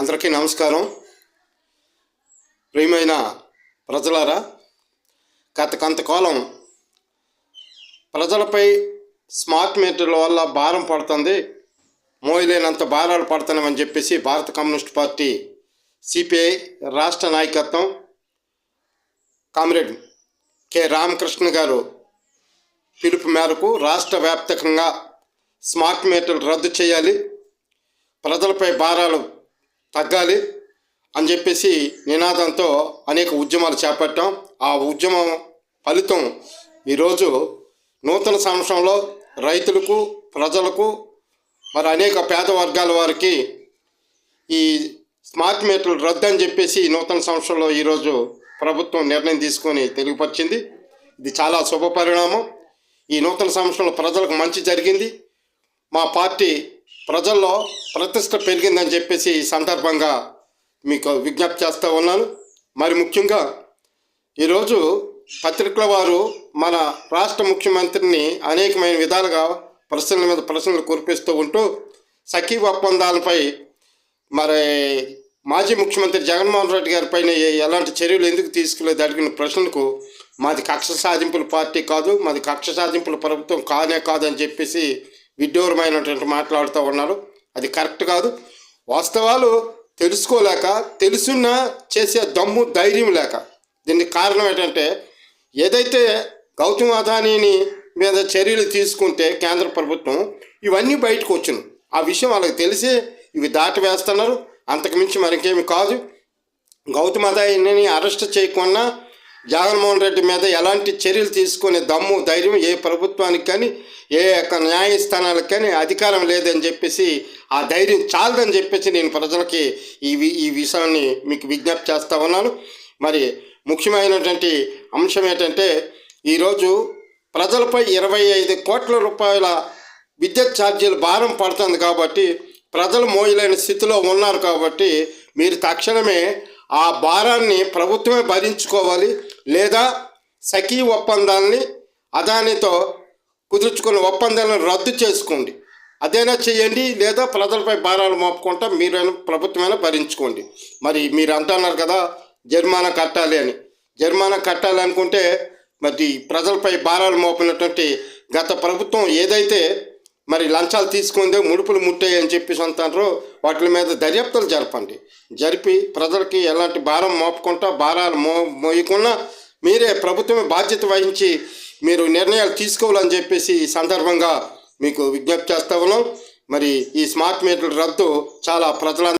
అందరికీ నమస్కారం. ప్రియమైన ప్రజలారా గత కొంతకాలం ప్రజలపై స్మార్ట్ మీటర్ల వల్ల భారం పడుతుంది మోయలేనంత భారాలు పడుతున్నామని చెప్పేసి భారత కమ్యూనిస్ట్ పార్టీ సిపిఐ రాష్ట్ర నాయకత్వం కామ్రేడ్ కె రామకృష్ణ గారు పిలుపు మేరకు రాష్ట్ర వ్యాప్తంగా స్మార్ట్ మీటర్లు రద్దు చేయాలి. ప్రజలపై భారాలు తగ్గాలి అని చెప్పేసి నినాదంతో అనేక ఉద్యమాలు చేపట్టాం. ఆ ఉద్యమం ఫలితం ఈరోజు నూతన సంవత్సరంలో రైతులకు ప్రజలకు మరి అనేక పేద వర్గాల వారికి ఈ స్మార్ట్ మీటర్లు రద్దు అని చెప్పేసి నూతన సంవత్సరంలో ఈరోజు ప్రభుత్వం నిర్ణయం తీసుకొని తెలియపరిచింది. ఇది చాలా శుభ పరిణామం ఈ నూతన సంవత్సరంలో ప్రజలకు మంచి జరిగింది. మా పార్టీ ప్రజల్లో ప్రతిష్ట పెరిగిందని చెప్పేసి ఈ సందర్భంగా మీకు విజ్ఞప్తి చేస్తూ ఉన్నాను. మరి ముఖ్యంగా ఈరోజు పత్రికల వారు మన రాష్ట్ర ముఖ్యమంత్రిని అనేకమైన విధాలుగా ప్రశ్నల మీద ప్రశ్నలు కురిపిస్తూ ఉంటూ సఖీ ఒప్పందాలపై మరి మాజీ ముఖ్యమంత్రి జగన్మోహన్ రెడ్డి గారి పైన ఎలాంటి చర్యలు ఎందుకు తీసుకోలేదు అడిగిన ప్రశ్నలకు మాది కక్ష సాధింపుల పార్టీ కాదు మాది కక్ష సాధింపుల ప్రభుత్వం కానే కాదని చెప్పేసి విడ్డూరమైనటువంటి మాట్లాడుతూ ఉన్నారు. అది కరెక్ట్ కాదు. వాస్తవాలు తెలుసుకోలేక తెలుసున్నా చేసే దమ్ము ధైర్యం లేక. దీనికి కారణం ఏంటంటే ఏదైతే గౌతమ్ అదానీని మీద చర్యలు తీసుకుంటే కేంద్ర ప్రభుత్వం ఇవన్నీ బయటకు వచ్చును. ఆ విషయం వాళ్ళకి తెలిసి ఇవి దాటి వేస్తున్నారు. అంతకుమించి మరికేమి కాదు. గౌతమ్ అదానీని అరెస్ట్ చేయకుండా జగన్మోహన్ రెడ్డి మీద ఎలాంటి చర్యలు తీసుకునే దమ్ము ధైర్యం ఏ ప్రభుత్వానికి కానీ ఏ యొక్క న్యాయస్థానాలకు కానీ అధికారం లేదని చెప్పేసి ఆ ధైర్యం చాలదని చెప్పేసి నేను ప్రజలకి ఈ వి- ఈ విషయాన్ని మీకు విజ్ఞప్తి చేస్తా ఉన్నాను. మరి ముఖ్యమైనటువంటి అంశం ఏంటంటే ఈరోజు ప్రజలపై ఇరవై ఐదు కోట్ల రూపాయల విద్యుత్ ఛార్జీలు భారం పడుతుంది కాబట్టి ప్రజలు మోయలేని స్థితిలో ఉన్నారు కాబట్టి మీరు తక్షణమే ఆ భారాన్ని ప్రభుత్వమే భరించుకోవాలి. లేదా సఖీ ఒప్పందాల్ని అదానితో కుదుర్చుకున్న ఒప్పందాలను రద్దు చేసుకోండి. అదైనా చేయండి లేదా ప్రజలపై భారాలు మోపుకుంటా మీరైనా ప్రభుత్వమైనా భరించుకోండి. మరి మీరు అంటున్నారు కదా జరిమానా కట్టాలి అని. జరిమానా కట్టాలి అనుకుంటే మరి ప్రజలపై భారాలు మోపినటువంటి గత ప్రభుత్వం ఏదైతే మరి లంచాలు తీసుకుందో ముడుపులు ముట్టాయి అని చెప్పేసి అంటారో వాటి మీద దర్యాప్తులు జరపండి. జరిపి ప్రజలకి ఎలాంటి భారం మోపకుండా భారాలు మో మోయకుండా మీరే ప్రభుత్వమే బాధ్యత వహించి మీరు నిర్ణయాలు తీసుకోవాలని చెప్పేసి ఈ సందర్భంగా మీకు విజ్ఞప్తి చేస్తా ఉన్నాం. మరి ఈ స్మార్ట్ మీటర్ల రద్దు చాలా ప్రజల